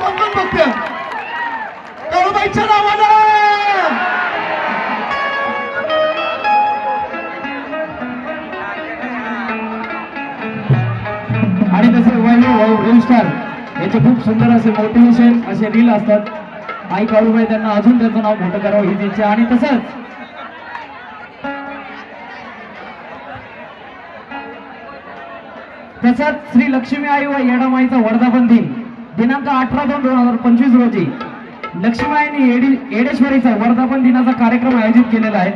स्पंदन बघते बघतं काळूबाईच्या नावानं. आणि तसे रील स्टार याचे खूप सुंदर असे मोटिवेशन असे रील असतात. आई काळूबाई त्यांना अजून त्याचं नाव मोठं करावं ही त्यांची आणि तसंच तसंच श्री लक्ष्मी आई व येडामाईचा वर्धापन दिन. दिनांक अठरा दोन दोन हजार पंचवीस रोजी लक्ष्मीबाईंनी एडी एडेश्वरीचा वर्धापन दिनाचा कार्यक्रम आयोजित केलेला आहे.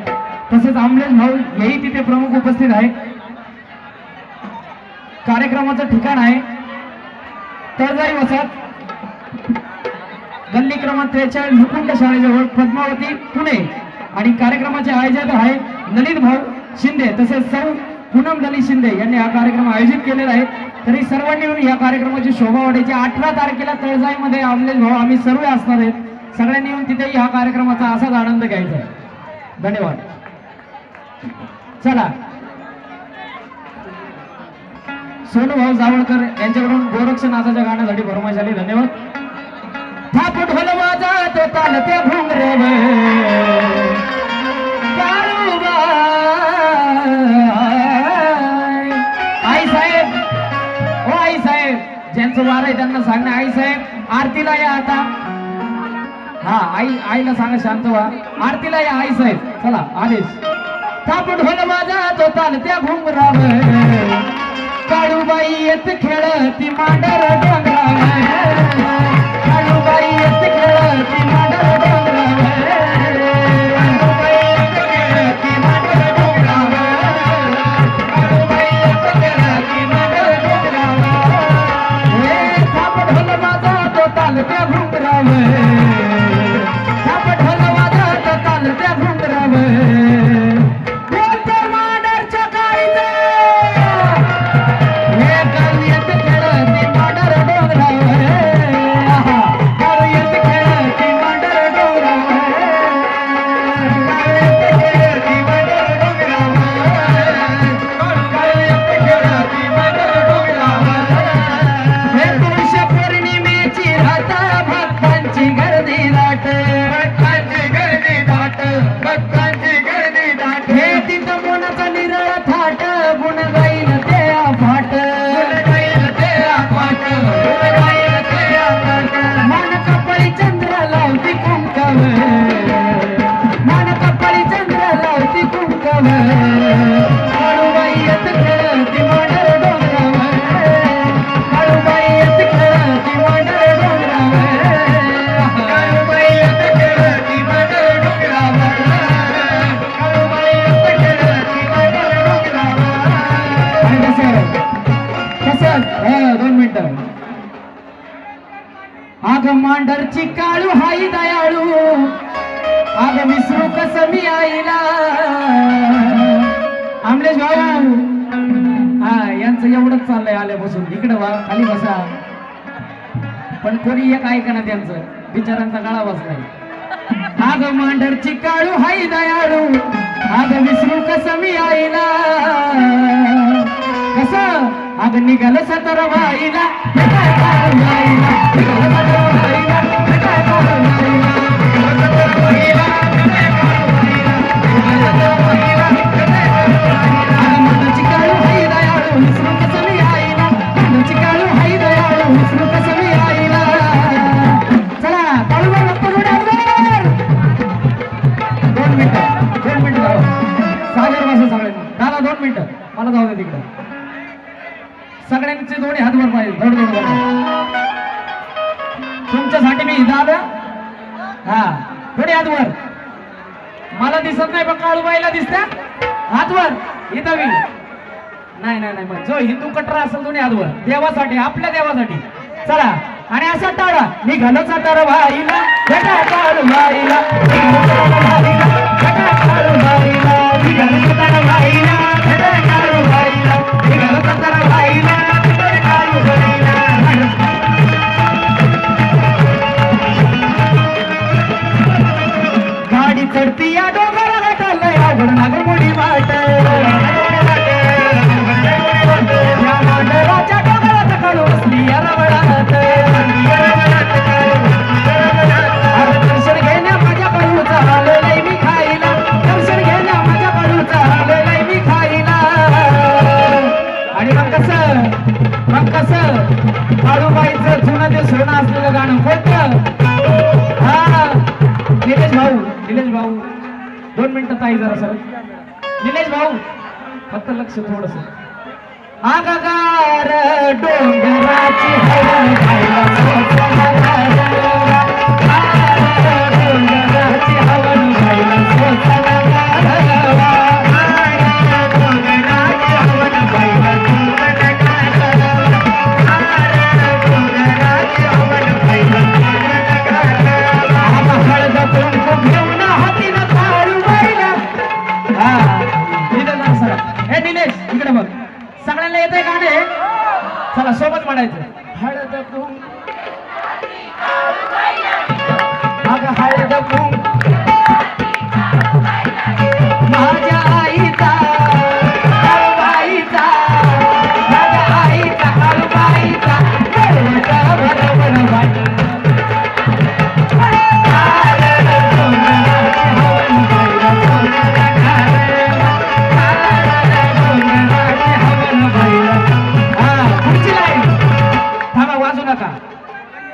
तसेच आमलेश भाऊ हेही तिथे प्रमुख उपस्थित आहे. कार्यक्रमाचं ठिकाण आहे. तळजाई वसात गल्ली क्रमांक त्रेचाळीस मुकुंड शाळेजवळ पद्मावती पुणे. आणि कार्यक्रमाचे आयोजक आहे ललित भाऊ शिंदे. तसेच सर्व पूनम ललित शिंदे यांनी हा कार्यक्रम आयोजित केलेला आहे. तरी सर्वांनी येऊन या कार्यक्रमाची शोभा वाढायची. अठरा तारखेला तळजाईमध्ये आमलेश भाऊ आम्ही सर्व असणार आहेत. सगळ्यांनी येऊन तिथे हा कार्यक्रमाचा असाच आनंद घ्यायचा आहे. धन्यवाद. चला. सोनू भाऊ जावळकर यांच्याकडून गोरक्ष नाचाच्या गाण्यासाठी भरमाशाली आली धन्यवाद. आरतीला या आता. हा आई आईला सांगा शांत व्हा. आरतीला या आई साहेब. चला आदेश. थापट ढोल माझा तो चालत्या घुमराव काळूबाई येत खेळती मांडर डोंगराव काळूबाई येत खेळती मांडर आग मांडरची काळू हाई दयाळू. आग विसरू कस मी आईला. आमलेश भाऊ. हा यांचं एवढंच चाललंय आल्यापासून इकडे वा खाली बसा. पण कोणी एक ऐकना त्यांचं. बिचारांचा गळा बसलाय. आग मांडरची काळू हाई दयाळू. आग विसरू कस मी आईला. कस? आग निघाल सतर वाईला मला जाऊ दे तिकडं. सगळ्यांचे दोन्ही हातवर पाहिजे दोन दोन तुमच्यासाठी मी दादा हा थोडी हात वर मला दिसत नाही पण काळूबाईला दिसत्या. हात वर इथं मी. नाही नाही नाही मग जो हिंदू कटरा असेल दोन्ही हात वर देवासाठी आपल्या देवासाठी. चला आणि असा टाळा. मी सातारा भाईला भाईला भाईला, भाईला, भाईला, मग कसं? काळूबाईचं जुनं ते सोनं असलेलं गाणं कोणतं? हा निलेश भाऊ निलेश भाऊ. दोन मिनिटं ताई जरा सर. निलेश भाऊ फक्त लक्ष थोडस. आगागार डोंगराची हवा. हळद कुंकू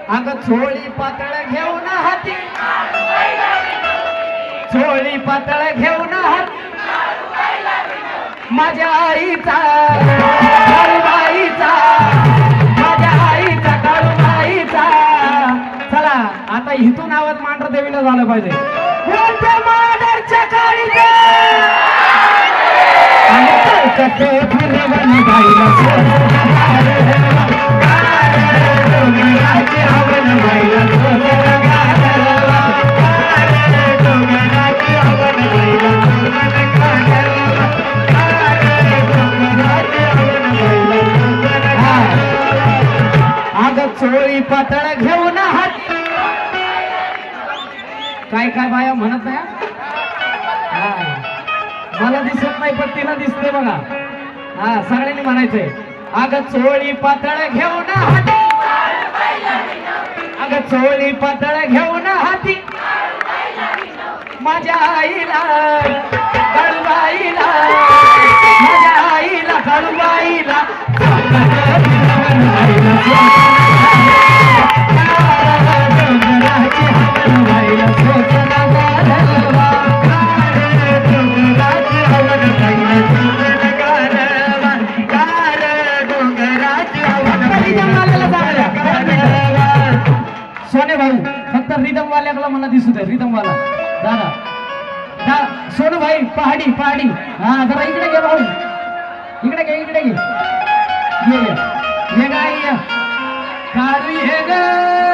अगं चोळी पातळ घेऊन हाती. चोळी पातळ घेऊन हाती. माझ्या आईचा काळूबाईचा माझ्या आईचा काळूबाईचा. चला आता इथून आवाज मांडर देवीला झालं पाहिजे. आणि गाईला चोळी पातळ घेऊन हात काय काय बाया म्हणत नाही हा. मला दिसत नाही पण तिला दिसते बघा. हा सगळ्यांनी म्हणायचंय अगं चोळी पातळ घेऊन हाती अग चोळी पातळ घेऊन हाती. माझ्या आईला सुद्धा रिदम वाला. दादा. दा सोनू भाई पहाडी पहाडी. हा जरा इकडे घे भाऊ. इकडे घे इकडे घे. ये ये ये. गाई हे गा.